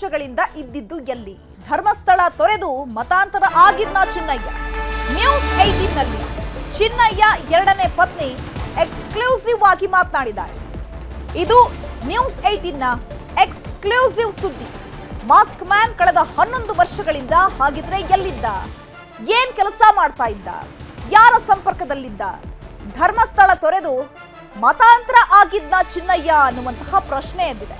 ವರ್ಷಗಳಿಂದ ಇದ್ದಿದ್ದು ಎಲ್ಲಿ? ಧರ್ಮಸ್ಥಳ ತೊರೆದು ಮತಾಂತರ ಆಗಿದ್ದ ಚಿನ್ನಯ್ಯ. ನ್ಯೂಸ್ ಏಟೀನ್ನಲ್ಲಿ ಚಿನ್ನಯ್ಯ ಎರಡನೇ ಪತ್ನಿ ಎಕ್ಸ್ಕ್ಲೂಸಿವ್ ಆಗಿ ಮಾತನಾಡಿದ್ದಾರೆ. ಇದು ನ್ಯೂಸ್ ಏಟೀನ್ನ ಎಕ್ಸ್ಕ್ಲೂಸಿವ್ ಸುದ್ದಿ. ಮಾಸ್ಕ್ ಮ್ಯಾನ್ ಕಳೆದ ಹನ್ನೊಂದು ವರ್ಷಗಳಿಂದ ಹಾಗಿದ್ರೆ ಎಲ್ಲಿದ್ದ? ಏನ್ ಕೆಲಸ ಮಾಡ್ತಾ ಇದ್ದ? ಯಾರ ಸಂಪರ್ಕದಲ್ಲಿದ್ದ? ಧರ್ಮಸ್ಥಳ ತೊರೆದು ಮತಾಂತರ ಆಗಿದ್ದ ಚಿನ್ನಯ್ಯ ಅನ್ನುವಂತಹ ಪ್ರಶ್ನೆ ಎದ್ದಿದೆ.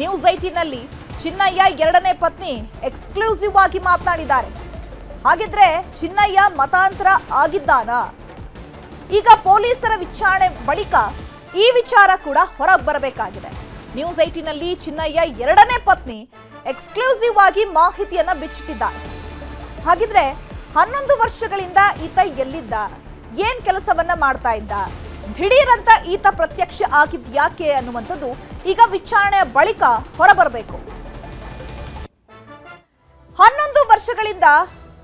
ನ್ಯೂಸ್ ಐಟಿನಲ್ಲಿ ಚಿನ್ನಯ್ಯ ಎರಡನೇ ಪತ್ನಿ ಎಕ್ಸ್ಕ್ಲೂಸಿವ್ ಆಗಿ ಮಾತನಾಡಿದ್ದಾರೆ. ಹಾಗಿದ್ರೆ ಚಿನ್ನಯ್ಯ ಮತಾಂತರ ಆಗಿದ್ದಾನಾ? ಈಗ ಪೊಲೀಸರ ವಿಚಾರಣೆ ಬಳಿಕ ಈ ವಿಚಾರ ಕೂಡ ಹೊರ ಬರಬೇಕಾಗಿದೆ. ನ್ಯೂಸ್ ಐಟಿನಲ್ಲಿ ಚಿನ್ನಯ್ಯ ಎರಡನೇ ಪತ್ನಿ ಎಕ್ಸ್ಕ್ಲೂಸಿವ್ ಆಗಿ ಮಾಹಿತಿಯನ್ನ ಬಿಚ್ಚಿಟ್ಟಿದ್ದಾರೆ. ಹಾಗಿದ್ರೆ ಹನ್ನೊಂದು ವರ್ಷಗಳಿಂದ ಈತ ಎಲ್ಲಿದ್ದ? ಏನ್ ಕೆಲಸವನ್ನ ಮಾಡ್ತಾ ಇದ್ದ? ದಿಢೀರಂತ ಈತ ಪ್ರತ್ಯಕ್ಷ ಆಗಿದ್ಯಾಕೆ ಅನ್ನುವಂಥದ್ದು ಈಗ ವಿಚಾರಣೆಯ ಬಳಿಕ ಹೊರಬರಬೇಕು. ವರ್ಷಗಳಿಂದ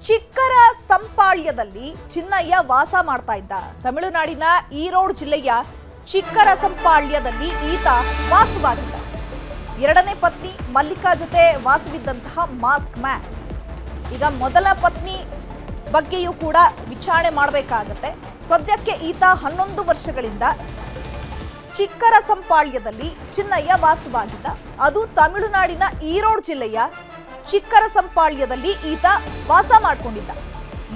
ಚಿಕ್ಕರ ಸಂಪಾಳ್ಯದಲ್ಲಿ ಚಿನ್ನಯ್ಯ ವಾಸ ಮಾಡ್ತಾ ಇದ್ದ. ತಮಿಳುನಾಡಿನ ಈರೋಡ್ ಜಿಲ್ಲೆಯ ಚಿಕ್ಕರ ಸಂಪಾಳ್ಯದಲ್ಲಿ ಈತ ವಾಸವಾಗಿದ್ದ. ಎರಡನೇ ಪತ್ನಿ ಮಲ್ಲಿಕಾ ಜೊತೆ ವಾಸವಿದ್ದಂತಹ ಮಾಸ್ಕ್ ಮ್ಯಾನ್. ಈಗ ಮೊದಲ ಪತ್ನಿ ಬಗ್ಗೆಯೂ ಕೂಡ ವಿಚಾರಣೆ ಮಾಡಬೇಕಾಗತ್ತೆ. ಸದ್ಯಕ್ಕೆ ಈತ ಹನ್ನೊಂದು ವರ್ಷಗಳಿಂದ ಚಿಕ್ಕರ ಸಂಪಾಳ್ಯದಲ್ಲಿ ಚಿನ್ನಯ್ಯ ವಾಸವಾಗಿದ್ದ. ಅದು ತಮಿಳುನಾಡಿನ ಈರೋಡ್ ಜಿಲ್ಲೆಯ ಚಿಕ್ಕರ ಸಂಪಾಳ್ಯದಲ್ಲಿ ಈತ ವಾಸ ಮಾಡಿಕೊಂಡಿದ್ದ.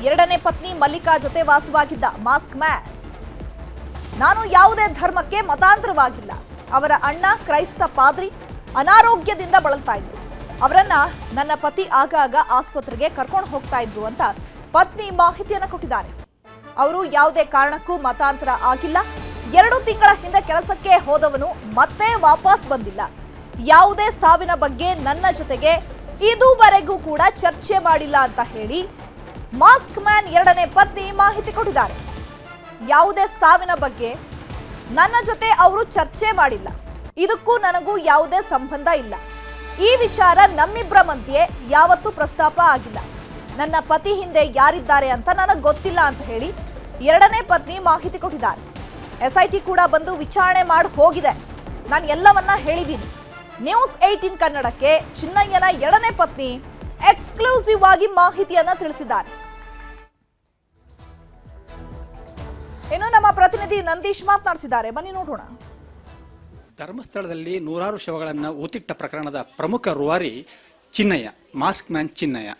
ಎರಡನೇ ಪತ್ನಿ ಮಲ್ಲಿಕಾ ಜೊತೆ ವಾಸವಾಗಿದ್ದ ಮಾಸ್ಕ್ ಮ್ಯಾನ್. ನಾನು ಯಾವುದೇ ಧರ್ಮಕ್ಕೆ ಮತಾಂತರವಾಗಿಲ್ಲ. ಅವರ ಅಣ್ಣ ಕ್ರೈಸ್ತ ಪಾದ್ರಿ ಅನಾರೋಗ್ಯದಿಂದ ಬಳಲ್ತಾ ಇದ್ರು. ಅವರನ್ನ ನನ್ನ ಪತಿ ಆಗಾಗ ಆಸ್ಪತ್ರೆಗೆ ಕರ್ಕೊಂಡು ಹೋಗ್ತಾ ಇದ್ರು ಅಂತ ಪತ್ನಿ ಮಾಹಿತಿಯನ್ನು ಕೊಟ್ಟಿದ್ದಾರೆ. ಅವರು ಯಾವುದೇ ಕಾರಣಕ್ಕೂ ಮತಾಂತರ ಆಗಿಲ್ಲ. ಎರಡು ತಿಂಗಳ ಹಿಂದೆ ಕೆಲಸಕ್ಕೆ ಹೋದವನು ಮತ್ತೆ ವಾಪಸ್ ಬಂದಿಲ್ಲ. ಯಾವುದೇ ಸಾವಿನ ಬಗ್ಗೆ ನನ್ನ ಜೊತೆಗೆ ಇದುವರೆಗೂ ಕೂಡ ಚರ್ಚೆ ಮಾಡಿಲ್ಲ ಅಂತ ಹೇಳಿ ಮಾಸ್ಕ್ ಮ್ಯಾನ್ ಎರಡನೇ ಪತ್ನಿ ಮಾಹಿತಿ ಕೊಟ್ಟಿದ್ದಾರೆ. ಯಾವುದೇ ಸಾವಿನ ಬಗ್ಗೆ ನನ್ನ ಜೊತೆ ಅವರು ಚರ್ಚೆ ಮಾಡಿಲ್ಲ. ಇದಕ್ಕೂ ನನಗೂ ಯಾವುದೇ ಸಂಬಂಧ ಇಲ್ಲ. ಈ ವಿಚಾರ ನಮ್ಮಿಬ್ಬರ ಮಧ್ಯೆ ಯಾವತ್ತೂ ಪ್ರಸ್ತಾಪ ಆಗಿಲ್ಲ. ನನ್ನ ಪತಿ ಹಿಂದೆ ಯಾರಿದ್ದಾರೆ ಅಂತ ನನಗೆ ಗೊತ್ತಿಲ್ಲ ಅಂತ ಹೇಳಿ ಎರಡನೇ ಪತ್ನಿ ಮಾಹಿತಿ ಕೊಟ್ಟಿದ್ದಾರೆ. ಎಸ್ಐಟಿ ಕೂಡ ಬಂದು ವಿಚಾರಣೆ ಮಾಡಿ ಹೋಗಿದೆ. ನಾನು ಎಲ್ಲವನ್ನ ಹೇಳಿದ್ದೀನಿ. ನ್ಯೂಸ್ ಏಟೀನ್ ಕನ್ನಡಕ್ಕೆ ಚಿನ್ನಯ್ಯನ ಎರಡನೇ ಪತ್ನಿ ಎಕ್ಸ್ಕ್ಲೂಸಿವ್ ಆಗಿ ಮಾಹಿತಿಯನ್ನ ತಿಳಿಸಿದ್ದಾರೆ. ಇನ್ನು ನಮ್ಮ ಪ್ರತಿನಿಧಿ ನಂದೀಶ್ ಮಾತನಾಡಿಸಿದ್ದಾರೆ. ಬನ್ನಿ ನೋಡೋಣ. ಧರ್ಮಸ್ಥಳದಲ್ಲಿ ನೂರಾರು ಶವಗಳನ್ನು ಊತಿಟ್ಟ ಪ್ರಕರಣದ ಪ್ರಮುಖ ರೂವಾರಿ ಚಿನ್ನಯ್ಯ, ಮಾಸ್ಕ್ ಮ್ಯಾನ್ ಚಿನ್ನಯ್ಯ.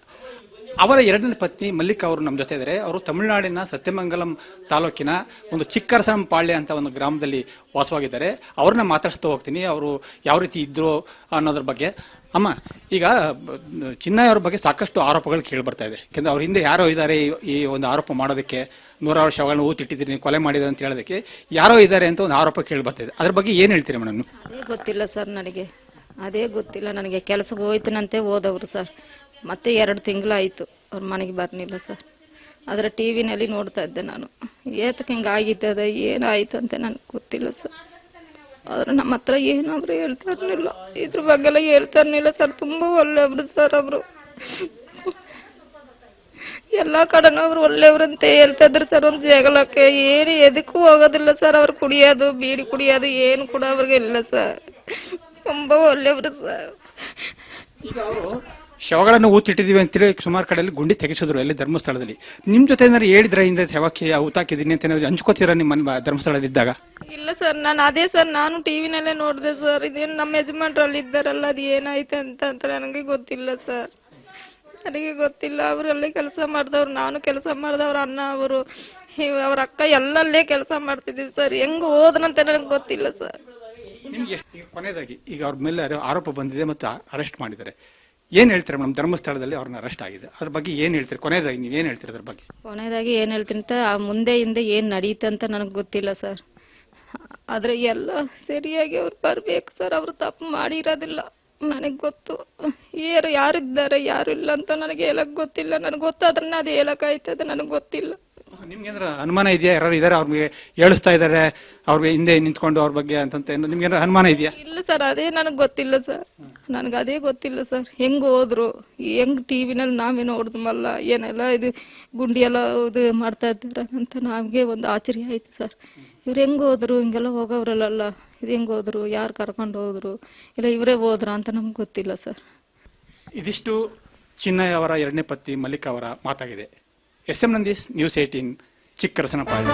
ಅವರ ಎರಡನೇ ಪತ್ನಿ ಮಲ್ಲಿಕ್ ಅವರು ನಮ್ಮ ಜೊತೆ ಇದ್ದಾರೆ ಅವರು ತಮಿಳುನಾಡಿನ ಸತ್ಯಮಂಗಲಂ ತಾಲೂಕಿನ ಒಂದು ಚಿಕ್ಕರಸಂಪಾಳ್ಯ ಅಂತ ಒಂದು ಗ್ರಾಮದಲ್ಲಿ ವಾಸವಾಗಿದ್ದಾರೆ. ಅವ್ರನ್ನ ಮಾತಾಡಿಸ್ತಾ ಹೋಗ್ತೀನಿ. ಅವರು ಯಾವ ರೀತಿ ಇದ್ರು ಅನ್ನೋದ್ರ ಬಗ್ಗೆ. ಅಮ್ಮ, ಈಗ ಚಿನ್ನ ಚಿನ್ನಯ್ಯ ಅವ್ರ ಬಗ್ಗೆ ಸಾಕಷ್ಟು ಆರೋಪಗಳು ಕೇಳಿ ಬರ್ತಾ ಇದೆ. ಯಾಕಂದ್ರೆ ಅವ್ರ ಹಿಂದೆ ಯಾರೋ ಇದ್ದಾರೆ ಈ- ಒಂದು ಆರೋಪ ಮಾಡೋದಕ್ಕೆ. ನೂರಾರು ಶವಗಳನ್ನ ಊತಿಟ್ಟಿದ್ದೀನಿ ಕೊಲೆ ಮಾಡಿದ ಅಂತ ಹೇಳೋದಕ್ಕೆ. ಯಾರೋ ಇದ್ದಾರೆ ಅಂತ ಒಂದು ಆರೋಪ ಕೇಳಿ ಬರ್ತಾ ಇದೆ. ಅದ್ರ ಬಗ್ಗೆ ಏನು ಹೇಳ್ತೀರಿ ಮೇಡಮ್ ಗೊತ್ತಿಲ್ಲ ಸರ್ ನನಗೆ. ಅದೇ ಗೊತ್ತಿಲ್ಲ ನನಗೆ. ಕೆಲಸಕ್ಕೆ ಹೋಯ್ತನಂತೆ ಹೋದವರು ಸರ್. ಮತ್ತೆ ಎರಡು ತಿಂಗಳಾಯಿತು. ಅವ್ರ ಮನೆಗೆ ಬರಲಿಲ್ಲ ಸರ್. ಆದರೆ ಟಿ ವಿನಲ್ಲಿ ನೋಡ್ತಾ ಇದ್ದೆ ನಾನು. ಏತಕ್ಕೆ ಹಿಂಗೆ ಆಗಿದ್ದದ ಏನಾಯಿತು ಅಂತ ನನಗೆ ಗೊತ್ತಿಲ್ಲ ಸರ್. ಆದರೆ ನಮ್ಮ ಹತ್ರ ಏನಾದರೂ ಹೇಳ್ತಾ ಇರಲಿಲ್ಲ. ಇದ್ರ ಬಗ್ಗೆ ಎಲ್ಲ ಹೇಳ್ತಾ ಇರಲಿಲ್ಲ ಸರ್. ತುಂಬ ಒಳ್ಳೆಯವರು ಸರ್ ಅವರು. ಎಲ್ಲ ಕಡೆನೂ ಅವ್ರು ಅಂತ ಹೇಳ್ತಾ ಇದ್ರು ಸರ್. ಒಂದು ಜಗಳಕ್ಕೆ ಏನು, ಎದಕ್ಕೂ ಹೋಗೋದಿಲ್ಲ ಸರ್. ಅವ್ರು ಕುಡಿಯೋದು, ಬೀಡಿ ಕುಡಿಯೋದು ಏನು ಕೂಡ ಅವ್ರಿಗೆ ಇಲ್ಲ ಸರ್. ತುಂಬ ಒಳ್ಳೆಯವರು ಸರ್. ಶವಗಳನ್ನು ಊತಿಟ್ಟಿದ್ದೀವಿ ಅಂತೇಳಿ ಸುಮಾರು ಕಡೆಯಲ್ಲಿ ಗುಂಡಿ ತೆಗೆಸಿದ್ರು ಅಲ್ಲಿ ಧರ್ಮಸ್ಥಳದಲ್ಲಿ. ನಿಮ್ಮ ಜೊತೆ ಏನಾದ್ರು ಹೇಳಿದ್ರೆ ಹಿಂದೆ ಶವಕ್ಕೆ ಊತಾಕಿದ್ದೀನಿ ಅಂತ ಏನಾದ್ರು ಹಂಚ್ಕೋತೀರಾ ನಿಮ್ಮ ಧರ್ಮಸ್ಥಳದಿದ್ದಾಗ ಇಲ್ಲ ಸರ್ ನಾನು ಅದೇ ಸರ್ ನಾನು ಟಿವಿನಲ್ಲೇ ನೋಡಿದೆ ಸರ್ ಇದೇನು ನಮ್ಮ ಯಜಮಾನ್ರಲ್ಲಿ ಇದ್ದಾರಲ್ಲ ಅದು ಏನಾಯ್ತು ಅಂತ ಅಂತ ನನಗೆ ಗೊತ್ತಿಲ್ಲ ಸರ್. ನನಗೆ ಗೊತ್ತಿಲ್ಲ ಅವರಲ್ಲೇ ಕೆಲಸ ಮಾಡಿದವ್ರು ನಾನು ಕೆಲಸ ಮಾಡಿದವ್ರು ಅಣ್ಣ ಅವರು ಅವ್ರ ಅಕ್ಕ ಎಲ್ಲಲ್ಲೇ ಕೆಲಸ ಮಾಡ್ತಿದ್ದೀವಿ ಸರ್ ಹೆಂಗ್ ಹೋದ್ರಂತ ನನಗೆ ಗೊತ್ತಿಲ್ಲ ಸರ್. ನಿಮ್ಗೆ ಕೊನೆಯದಾಗಿ ಈಗ ಅವ್ರ ಮೇಲೆ ಆರೋಪ ಬಂದಿದೆ ಮತ್ತು ಅರೆಸ್ಟ್ ಮಾಡಿದ್ದಾರೆ. ಏನ್ ಹೇಳ್ತೀರಾ ಮೇಡಮ್? ಧರ್ಮಸ್ಥಳದಲ್ಲಿ ಅವ್ರನ್ನ ಅರೆಸ್ಟ್ ಆಗಿದೆ. ಅದ್ರ ಬಗ್ಗೆ ಏನ್ ಹೇಳ್ತೀರಿ? ಕೊನೆಯದಾಗಿ ನೀವು ಏನ್ ಹೇಳ್ತೀರಿ ಅದ್ರ ಬಗ್ಗೆ? ಕೊನೆಯದಾಗಿ ಏನು ಹೇಳ್ತೀನಿ ಅಂತ ಆ ಮುಂದೆ ಹಿಂದೆ ಏನು ನಡೀತು ಅಂತ ನನಗೆ ಗೊತ್ತಿಲ್ಲ ಸರ್. ಆದರೆ ಎಲ್ಲ ಸರಿಯಾಗಿ ಅವ್ರು ಬರಬೇಕು ಸರ್. ಅವರು ತಪ್ಪು ಮಾಡಿರೋದಿಲ್ಲ. ನನಗೆ ಗೊತ್ತು. ಯಾರು ಯಾರಿದ್ದಾರೆ ಯಾರು ಇಲ್ಲ ಅಂತ ನನಗೆ ಹೇಳಕ್ ಗೊತ್ತಿಲ್ಲ. ನನಗೆ ಗೊತ್ತಾದ್ರನ್ನ ಅದು ಹೇಳಕ್ಕಾಯ್ತದೆ ನನಗೆ ಗೊತ್ತಿಲ್ಲ. ನಿಮ್ಗೆ ಏನಾರ ಅನುಮಾನ ಇದೆಯಾ? ಯಾರು ಇದಾರೆ ಅವ್ರಿಗೆ ಹೇಳಿಸ್ತಾ ಇದಾರೆ ಅವ್ರಿಗೆ ಹಿಂದೆ ನಿಂತ್ಕೊಂಡು ಅವ್ರ ಬಗ್ಗೆ ಅಂತಂತ ಏನು ನಿಮ್ಗೆ ಏನಾರ ಅನುಮಾನ ಇದೆಯಾ? ಇಲ್ಲ ಸರ್ ಅದೇ ನನಗೆ ಗೊತ್ತಿಲ್ಲ ಸರ್. ನನಗೆ ಅದೇ ಗೊತ್ತಿಲ್ಲ ಸರ್. ಹೆಂಗ್ ಹೋದ್ರು? ಹೆಂಗ್ ಟಿ ವಿನಲ್ಲಿ ನಾವೇ ನೋಡಿದ್ಮಲ್ಲ? ಏನೆಲ್ಲ ಇದು ಗುಂಡಿ ಎಲ್ಲ ಇದು ಮಾಡ್ತಾ ಇದ್ದಾರೆ ಅಂತ ನಮಗೆ ಒಂದು ಆಶ್ಚರ್ಯ ಆಯ್ತು ಸರ್. ಇವ್ರು ಹೆಂಗ್ ಹೋದ್ರು? ಹಿಂಗೆಲ್ಲ ಹೋಗೋವ್ರಲ್ಲ ಇದು ಹೆಂಗ್ ಹೋದ್ರು? ಯಾರು ಕರ್ಕೊಂಡು ಹೋದ್ರು? ಇಲ್ಲ ಇವರೇ ಹೋದ್ರ ಅಂತ ನಮ್ಗೆ ಗೊತ್ತಿಲ್ಲ ಸರ್. ಇದಿಷ್ಟು ಚಿನ್ನಯ್ಯ ಅವರ ಎರಡನೇ ಪತ್ನಿ ಮಲ್ಲಿಕ್ ಅವರ ಮಾತಾಗಿದೆ. S M Nandish news eighteen Chikkarasanapalya.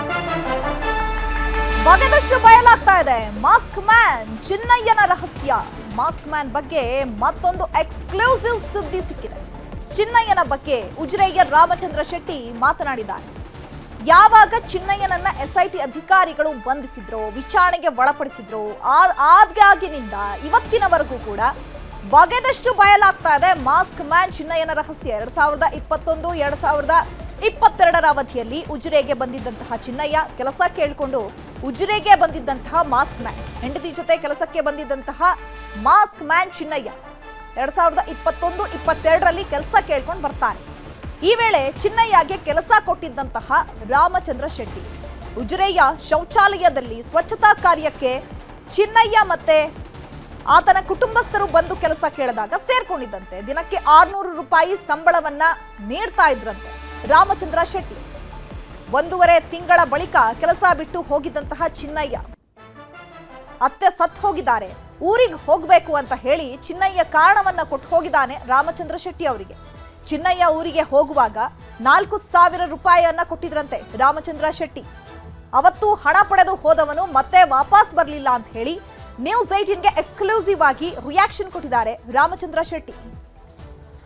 ಬಗೆದಷ್ಟು ಬಯಲಾಗ್ತಾ ಇದೆ. ಮಾಸ್ಕ್ ಮ್ಯಾನ್ ಚಿನ್ನಯ್ಯನ ರಹಸ್ಯ. ಮಾಸ್ಕ್ ಮ್ಯಾನ್ ಬಗ್ಗೆ ಮತ್ತೊಂದು ಎಕ್ಸ್ಕ್ಲೂಸಿವ್ ಸುದ್ದಿ ಸಿಕ್ಕಿದೆ. ಚಿನ್ನಯ್ಯನ ಬಗ್ಗೆ ಉಜಿರೆಯ ರಾಮಚಂದ್ರ ಶೆಟ್ಟಿ ಮಾತನಾಡಿದ್ದಾರೆ. ಯಾವಾಗ ಚಿನ್ನಯ್ಯನನ್ನ ಎಸ್ಐಟಿ ಅಧಿಕಾರಿಗಳು ಬಂಧಿಸಿದ್ರು, ವಿಚಾರಣೆಗೆ ಒಳಪಡಿಸಿದ್ರು, ಆ- ಆದ್ಯಾಗಿನಿಂದ ಇವತ್ತಿನವರೆಗೂ ಕೂಡ ಬಗೆದಷ್ಟು ಬಯಲಾಗ್ತಾ ಇದೆ ಮಾಸ್ಕ್ ಮ್ಯಾನ್ ಚಿನ್ನಯ್ಯನ ರಹಸ್ಯ. ಎರಡ್ ಸಾವಿರದ ಇಪ್ಪತ್ತೊಂದು, ಎರಡ್ ಸಾವಿರದ ಇಪ್ಪತ್ತೆರಡರ ಅವಧಿಯಲ್ಲಿ ಉಜಿರೆಗೆ ಬಂದಿದ್ದಂತಹ ಚಿನ್ನಯ್ಯ ಕೆಲಸ ಕೇಳಿಕೊಂಡು ಉಜಿರೆಗೆ ಬಂದಿದ್ದಂತಹ ಮಾಸ್ಕ್ ಮ್ಯಾನ್. ಹೆಂಡತಿ ಜೊತೆ ಕೆಲಸಕ್ಕೆ ಬಂದಿದ್ದಂತಹ ಮಾಸ್ಕ್ ಮ್ಯಾನ್ ಚಿನ್ನಯ್ಯ. ಎರಡ್ ಸಾವಿರದ ಇಪ್ಪತ್ತೊಂದು, ಇಪ್ಪತ್ತೆರಡರಲ್ಲಿ ಕೆಲಸ ಕೇಳ್ಕೊಂಡು ಬರ್ತಾನೆ. ಈ ವೇಳೆ ಚಿನ್ನಯ್ಯಗೆ ಕೆಲಸ ಕೊಟ್ಟಿದ್ದಂತಹ ರಾಮಚಂದ್ರ ಶೆಟ್ಟಿ. ಉಜಿರೆಯ ಶೌಚಾಲಯದಲ್ಲಿ ಸ್ವಚ್ಛತಾ ಕಾರ್ಯಕ್ಕೆ ಚಿನ್ನಯ್ಯ ಮತ್ತೆ ಆತನ ಕುಟುಂಬಸ್ಥರು ಬಂದು ಕೆಲಸ ಕೇಳಿದಾಗ ಸೇರ್ಕೊಂಡಿದ್ದಂತೆ. ದಿನಕ್ಕೆ ಆರ್ನೂರು ರೂಪಾಯಿ ಸಂಬಳವನ್ನ ನೀಡ್ತಾ ಇದ್ರಂತೆ ರಾಮಚಂದ್ರ ಶೆಟ್ಟಿ. ಒಂದೂವರೆ ತಿಂಗಳ ಬಳಿಕ ಕೆಲಸ ಬಿಟ್ಟು ಹೋಗಿದ್ದಂತಹ ಚಿನ್ನಯ್ಯ. ಅತ್ತೆ ಸತ್ ಹೋಗಿದ್ದಾರೆ. ಊರಿಗೆ ಹೋಗ್ಬೇಕು ಅಂತ ಹೇಳಿ ಚಿನ್ನಯ್ಯ ಕಾರಣವನ್ನ ಕೊಟ್ಟು ಹೋಗಿದ್ದಾನೆ ರಾಮಚಂದ್ರ ಶೆಟ್ಟಿ ಅವರಿಗೆ. ಚಿನ್ನಯ್ಯ ಊರಿಗೆ ಹೋಗುವಾಗ ನಾಲ್ಕು ಸಾವಿರ ರೂಪಾಯಿಯನ್ನ ಕೊಟ್ಟಿದ್ರಂತೆ ರಾಮಚಂದ್ರ ಶೆಟ್ಟಿ. ಅವತ್ತು ಹಣ ಪಡೆದು ಹೋದವನು ಮತ್ತೆ ವಾಪಸ್ ಬರಲಿಲ್ಲ ಅಂತ ಹೇಳಿ ನ್ಯೂಸ್ ಏಟೀನ್ಗೆ ಎಕ್ಸ್ಕ್ಲೂಸಿವ್ ಆಗಿ ರಿಯಾಕ್ಷನ್ ಕೊಟ್ಟಿದ್ದಾರೆ ರಾಮಚಂದ್ರ ಶೆಟ್ಟಿ.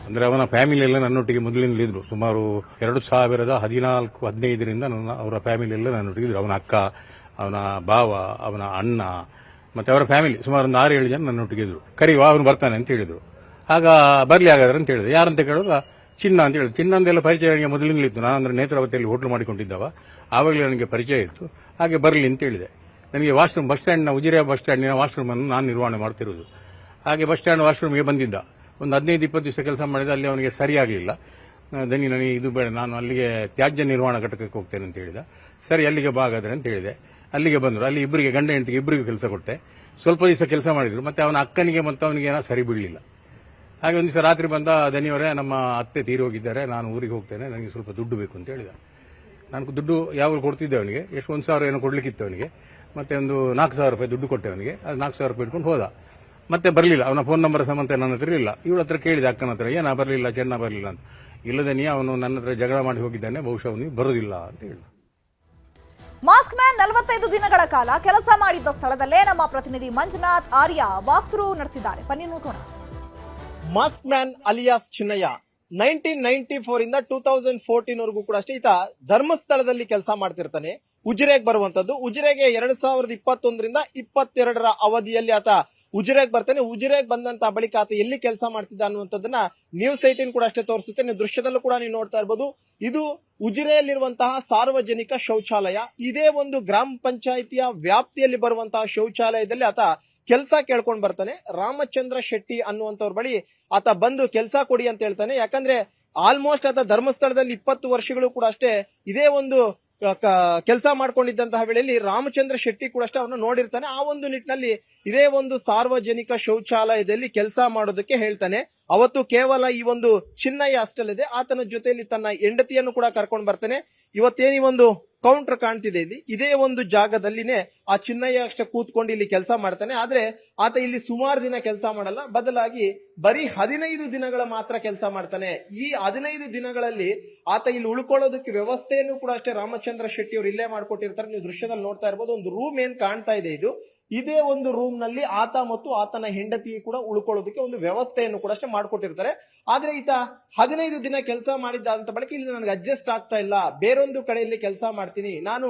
ಅಂದ್ರೆ ಅವನ ಫ್ಯಾಮಿಲಿ ಎಲ್ಲ ನನ್ನೊಟ್ಟಿಗೆ ಮೊದಲಿನಿಂದಲೂ ಇದ್ರು. ಸುಮಾರು ಎರಡು ಸಾವಿರದ ಹದಿನಾಲ್ಕು, ಹದಿನೈದರಿಂದ ನನ್ನ, ಅವರ ಫ್ಯಾಮಿಲಿ ಎಲ್ಲ ನನ್ನೊಟ್ಟಿಗೆ ಇದ್ರು. ಅವನ ಅಕ್ಕ, ಅವನ ಭಾವ, ಅವನ ಅಣ್ಣ, ಮತ್ತೆ ಅವರ ಫ್ಯಾಮಿಲಿ ಸುಮಾರು ಒಂದು ಆರು, ಏಳು ಜನ ನನ್ನೊಟ್ಟಿಗೆ ಇದ್ರು. ಕರಿವಾ ಅವನು ಬರ್ತಾನೆ ಅಂತ ಹೇಳಿದ್ರು. ಆಗ ಬರ್ಲಿ ಹಾಗಾದ್ರೆ ಅಂತ ಹೇಳಿದ್ರು. ಯಾರಂತ ಕೇಳುವಾಗ, ಚಿನ್ನ ಅಂತ ಹೇಳಿದ್ರು. ಚಿನ್ನ ಅಂದೆಲ್ಲ ಪರಿಚಯ ನನಗೆ ಮೊದಲಿನಲ್ಲಿತ್ತು ನಾನು ಅಂದ್ರೆ ನೇತ್ರಾವತಿಯಲ್ಲಿ ಹೋಟ್ಲು ಮಾಡಿಕೊಂಡಿದ್ದವ. ಆವಾಗಲೇ ನನಗೆ ಪರಿಚಯ ಇತ್ತು. ಹಾಗೆ ಬರಲಿ ಅಂತ ಹೇಳಿದೆ. ನನಗೆ ವಾಶ್ರೂಮ್, ಬಸ್ ಸ್ಟ್ಯಾಂಡ್ನ ಉಜಿರೆ ಬಸ್ ಸ್ಟ್ಯಾಂಡಿನ ವಾಶ್ರೂಮನ್ನು ನಾನು ನಿರ್ವಹಣೆ ಮಾಡ್ತಿರೋದು ಹಾಗೆ ಬಸ್ ಸ್ಟ್ಯಾಂಡ್ ವಾಶ್ರೂಮ್ಗೆ ಬಂದಿದ್ದ. ಒಂದು ಹದಿನೈದು, ಇಪ್ಪತ್ತು ದಿವಸ ಕೆಲಸ ಮಾಡಿದ ಅಲ್ಲಿ ಅವನಿಗೆ ಸರಿಯಾಗಲಿಲ್ಲ. ದನಿ ನನಗೆ ಇದು ಬೇಡ, ನಾನು ಅಲ್ಲಿಗೆ ತ್ಯಾಜ್ಯ ನಿರ್ವಹಣಾ ಘಟಕಕ್ಕೆ ಹೋಗ್ತೇನೆ ಅಂತ ಹೇಳಿದ. ಸರಿ, ಅಲ್ಲಿಗೆ ಬಾ ಹಾಗಾದ್ರೆ ಅಂತ ಹೇಳಿದೆ. ಅಲ್ಲಿಗೆ ಬಂದರು. ಅಲ್ಲಿ ಇಬ್ಬರಿಗೆ ಗಂಡ ಹೆಂಡತಿಗೆ ಇಬ್ಬರಿಗೂ ಕೆಲಸ ಕೊಟ್ಟೆ. ಸ್ವಲ್ಪ ದಿವಸ ಕೆಲಸ ಮಾಡಿದರು. ಮತ್ತೆ ಅವನ ಅಕ್ಕನಿಗೆ ಮತ್ತು ಅವನಿಗೆ ಏನೋ ಸರಿ ಬೀಳಲಿಲ್ಲ ಹಾಗೆ ಒಂದು ದಿವಸ ರಾತ್ರಿ ಬಂದ ದನಿಯವರೇ, ನಮ್ಮ ಅತ್ತೆ ತೀರಿ ಹೋಗಿದ್ದಾರೆ, ನಾನು ಊರಿಗೆ ಹೋಗ್ತೇನೆ, ನನಗೆ ಸ್ವಲ್ಪ ದುಡ್ಡು ಬೇಕು ಅಂತ ಹೇಳಿದ. ನಾನು ದುಡ್ಡು ಯಾವಾಗ ಕೊಡ್ತಿದ್ದೆ ಅವನಿಗೆ. ಎಷ್ಟು, ಒಂದು ಸಾವಿರ ಏನೋ ಕೊಡಲಿಕ್ಕಿತ್ತು ಅವನಿಗೆ. ಮತ್ತೆ ಒಂದು ನಾಲ್ಕು ಸಾವಿರ ರೂಪಾಯಿ ದುಡ್ಡು ಕೊಟ್ಟೆ ಅವನಿಗೆ. ಅದು ನಾಲ್ಕು ಸಾವಿರ ರೂಪಾಯಿ ಇಟ್ಕೊಂಡು ಹೋದ. ಮತ್ತೆ ಬರಲಿಲ್ಲ. ಅವನ ಫೋನ್ ನಂಬರ್ ಸಮೇತ ನನ್ನ ಹತ್ರ ಇರಲಿಲ್ಲ. ಇವಳ ಹತ್ರ ಕೇಳಿದೆ ಅಕ್ಕನ ಹತ್ರ ಏನ ಬರಲಿಲ್ಲ ಚೆನ್ನ ಬರಲಿಲ್ಲ ಅಂತ. ಇಲ್ಲದೆ ನೀ ಅವನು ನನ್ನ ಹತ್ರ ಜಗಳ ಮಾಡಿ ಹೋಗಿದ್ದಾನೆ ಬಹುಶಃ ಅವನಿಗೆ ಬರೋದಿಲ್ಲ ಅಂತ ಹೇಳಿ. ಮಾಸ್ಕ್ ಮ್ಯಾನ್ ನಲವತ್ತೈದು ದಿನಗಳ ಕಾಲ ಕೆಲಸ ಮಾಡಿದ್ದ ಸ್ಥಳದಲ್ಲೇ ನಮ್ಮ ಪ್ರತಿನಿಧಿ ಮಂಜುನಾಥ್ ಆರ್ಯ ವಾಕ್ಥ್ರೂ ನಡೆಸಿದ್ದಾರೆ. ಬನ್ನಿ ನೋಡೋಣ. Mask man alias Chinnayya nineteen ninety four ಇಂದ ಟೂ ತೌಸಂಡ್ ಫೋರ್ಟೀನ್ ವರೆಗೂ ಕೂಡ ಅಷ್ಟೇ ಈತ ಧರ್ಮಸ್ಥಳದಲ್ಲಿ ಕೆಲಸ ಮಾಡ್ತಿರ್ತಾನೆ ಉಜಿರೆಗೆ ಬರುವಂತದ್ದು. ಉಜಿರೆಗೆ ಎರಡ್ ಸಾವಿರದ ಇಪ್ಪತ್ತೊಂದರಿಂದ ಇಪ್ಪತ್ತೆರಡರ ಅವಧಿಯಲ್ಲಿ ಆತ ಉಜಿರೆಗೆ ಬರ್ತಾನೆ. ಉಜಿರೆಗೆ ಬಂದಂತ ಬಳಿಕ ಆತ ಎಲ್ಲಿ ಕೆಲಸ ಮಾಡ್ತಿದ್ದ ಅನ್ನುವಂಥದ್ದನ್ನ ನ್ಯೂಸ್ ಏಟೀನ್ ಕೂಡ ಅಷ್ಟೇ ತೋರಿಸುತ್ತೆ. ನೀವು ದೃಶ್ಯದಲ್ಲೂ ಕೂಡ ನೀವು ನೋಡ್ತಾ ಇರ್ಬೋದು. ಇದು ಉಜಿರೆಯಲ್ಲಿರುವಂತಹ ಸಾರ್ವಜನಿಕ ಶೌಚಾಲಯ. ಇದೇ ಒಂದು ಗ್ರಾಮ ಪಂಚಾಯಿತಿಯ ವ್ಯಾಪ್ತಿಯಲ್ಲಿ ಬರುವಂತಹ ಶೌಚಾಲಯದಲ್ಲಿ ಆತ ಕೆಲಸ ಕೇಳ್ಕೊಂಡು ಬರ್ತಾನೆ. ರಾಮಚಂದ್ರ ಶೆಟ್ಟಿ ಅನ್ನುವಂಥವ್ರ ಬಳಿ ಆತ ಬಂದು ಕೆಲಸ ಕೊಡಿ ಅಂತ ಹೇಳ್ತಾನೆ. ಯಾಕಂದ್ರೆ ಆಲ್ಮೋಸ್ಟ್ ಆತ ಧರ್ಮಸ್ಥಳದಲ್ಲಿ ಇಪ್ಪತ್ತು ವರ್ಷಗಳು ಕೂಡ ಅಷ್ಟೇ ಇದೇ ಒಂದು ಕೆಲಸ ಮಾಡ್ಕೊಂಡಿದ್ದಂತಹ ವೇಳೆಯಲ್ಲಿ ರಾಮಚಂದ್ರ ಶೆಟ್ಟಿ ಕೂಡ ಅಷ್ಟೇ ಅವನ್ನ ನೋಡಿರ್ತಾನೆ. ಆ ಒಂದು ನಿಟ್ಟಿನಲ್ಲಿ ಇದೇ ಒಂದು ಸಾರ್ವಜನಿಕ ಶೌಚಾಲಯದಲ್ಲಿ ಕೆಲಸ ಮಾಡೋದಕ್ಕೆ ಹೇಳ್ತಾನೆ. ಅವತ್ತು ಕೇವಲ ಈ ಒಂದು ಚಿನ್ನಯ್ಯ ಅಷ್ಟಲ್ಲದೆ ಆತನ ಜೊತೆಯಲ್ಲಿ ತನ್ನ ಹೆಂಡತಿಯನ್ನು ಕೂಡ ಕರ್ಕೊಂಡು ಬರ್ತಾನೆ. ಇವತ್ತೇನಿ ಒಂದು ಕೌಂಟರ್ ಕಾಣ್ತಿದೆ ಇಲ್ಲಿ. ಇದೇ ಒಂದು ಜಾಗದಲ್ಲಿನೇ ಆ ಚಿನ್ನಯ್ಯ ಅಷ್ಟೇ ಕೂತ್ಕೊಂಡು ಇಲ್ಲಿ ಕೆಲಸ ಮಾಡ್ತಾನೆ. ಆದ್ರೆ ಆತ ಇಲ್ಲಿ ಸುಮಾರು ದಿನ ಕೆಲಸ ಮಾಡಲ್ಲ. ಬದಲಾಗಿ ಬರೀ ಹದಿನೈದು ದಿನಗಳ ಮಾತ್ರ ಕೆಲಸ ಮಾಡ್ತಾನೆ. ಈ ಹದಿನೈದು ದಿನಗಳಲ್ಲಿ ಆತ ಇಲ್ಲಿ ಉಳ್ಕೊಳ್ಳೋದಕ್ಕೆ ವ್ಯವಸ್ಥೆಯನ್ನು ಕೂಡ ಅಷ್ಟೇ ರಾಮಚಂದ್ರ ಶೆಟ್ಟಿ ಅವರು ಇಲ್ಲೇ ಮಾಡ್ಕೊಟ್ಟಿರ್ತಾರೆ. ನೀವು ದೃಶ್ಯದಲ್ಲಿ ನೋಡ್ತಾ ಇರ್ಬೋದು, ಒಂದು ರೂಮ್ ಏನ್ ಕಾಣ್ತಾ ಇದೆ ಇದು. ಇದೇ ಒಂದು ರೂಮ್ನಲ್ಲಿ ಆತ ಮತ್ತು ಆತನ ಹೆಂಡತಿ ಕೂಡ ಉಳ್ಕೊಳ್ಳೋದಕ್ಕೆ ಒಂದು ವ್ಯವಸ್ಥೆಯನ್ನು ಕೂಡ ಅಷ್ಟೇ ಮಾಡಿಕೊಟ್ಟಿರ್ತಾರೆ. ಆದ್ರೆ ಈತ ಹದಿನೈದು ದಿನ ಕೆಲಸ ಮಾಡಿದ್ದಂತ ಬಳಿಕ ಇಲ್ಲಿ ನನಗೆ ಅಡ್ಜಸ್ಟ್ ಆಗ್ತಾ ಇಲ್ಲ. ಬೇರೊಂದು ಕಡೆಯಲ್ಲಿ ಕೆಲಸ ಮಾಡ್ತೀನಿ. ನಾನು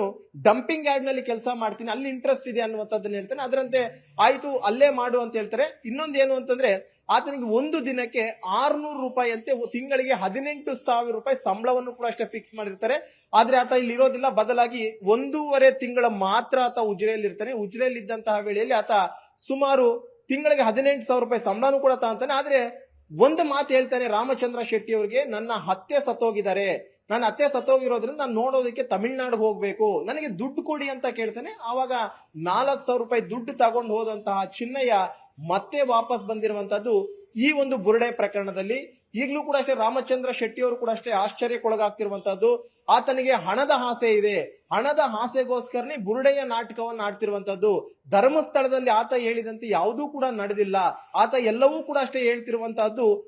ಡಂಪಿಂಗ್ ಯಾರ್ಡ್ನಲ್ಲಿ ಕೆಲಸ ಮಾಡ್ತೀನಿ. ಅಲ್ಲಿ ಇಂಟ್ರೆಸ್ಟ್ ಇದೆ ಅನ್ನುವಂಥದ್ದನ್ನ ಹೇಳ್ತಾನೆ. ಅದರಂತೆ ಆಯ್ತು, ಅಲ್ಲೇ ಮಾಡು ಅಂತ ಹೇಳ್ತಾರೆ. ಇನ್ನೊಂದು ಏನು ಅಂತಂದ್ರೆ ಆತನಿಗೆ ಒಂದು ದಿನಕ್ಕೆ ಆರ್ನೂರು ರೂಪಾಯಿ ಅಂತೆ ತಿಂಗಳಿಗೆ ಹದಿನೆಂಟು ಸಾವಿರ ರೂಪಾಯಿ ಸಂಬಳವನ್ನು ಕೂಡ ಅಷ್ಟೇ ಫಿಕ್ಸ್ ಮಾಡಿರ್ತಾರೆ. ಆದ್ರೆ ಆತ ಇಲ್ಲಿ ಇರೋದಿಲ್ಲ ಬದಲಾಗಿ ಒಂದೂವರೆ ತಿಂಗಳ ಮಾತ್ರ ಆತ ಉಜ್ರೆಯಲ್ಲಿ ಇರ್ತಾನೆ ಉಜ್ರೆಯಲ್ಲಿ ಇದ್ದಂತಹ ವೇಳೆಯಲ್ಲಿ ಆತ ಸುಮಾರು ತಿಂಗಳಿಗೆ ಹದಿನೆಂಟು ಸಾವಿರ ರೂಪಾಯಿ ಸಂಬಳನೂ ಕೂಡ ತಾಂತಾನೆ. ಆದ್ರೆ ಒಂದು ಮಾತು ಹೇಳ್ತಾನೆ ರಾಮಚಂದ್ರ ಶೆಟ್ಟಿ ಅವರಿಗೆ, ನನ್ನ ಹತ್ಯೆ ಸತ್ತೋಗಿದ್ದಾರೆ. ನನ್ನ ಅತ್ತೆ ಸತ್ತೋಗಿರೋದ್ರಿಂದ ನಾನು ನೋಡೋದಕ್ಕೆ ತಮಿಳ್ನಾಡಿಗೆ ಹೋಗ್ಬೇಕು. ನನಗೆ ದುಡ್ಡು ಕೊಡಿ ಅಂತ ಕೇಳ್ತಾನೆ. ಆವಾಗ ನಾಲ್ಕು ಸಾವಿರ ರೂಪಾಯಿ ದುಡ್ಡು ತಗೊಂಡು ಹೋದಂತಹ ಚಿನ್ನಯ್ಯ ಮತ್ತೆ ವಾಪಸ್ ಬಂದಿರುವಂತದ್ದು ಈ ಒಂದು ಬುರುಡೆ ಪ್ರಕರಣದಲ್ಲಿ ಈಗಲೂ ಕೂಡ ಅಷ್ಟೇ ರಾಮಚಂದ್ರ ಶೆಟ್ಟಿ ಅವರು ಕೂಡ ಅಷ್ಟೇ ಆಶ್ಚರ್ಯಕ್ಕೊಳಗಾಗ್ತಿರುವಂತದ್ದು ಆತನಿಗೆ ಹಣದ ಆಸೆ ಇದೆ. ಹಣದ ಆಸೆಗೋಸ್ಕರನೇ ಬುರುಡೆಯ ನಾಟಕವನ್ನು ಆಡ್ತಿರುವಂತದ್ದು ಧರ್ಮಸ್ಥಳದಲ್ಲಿ ಆತ ಹೇಳಿದಂತೆ ಯಾವುದೂ ಕೂಡ ನಡೆದಿಲ್ಲ. ಆತ ಎಲ್ಲವೂ ಕೂಡ ಅಷ್ಟೇ ಹೇಳ್ತಿರುವಂತಹದ್ದು.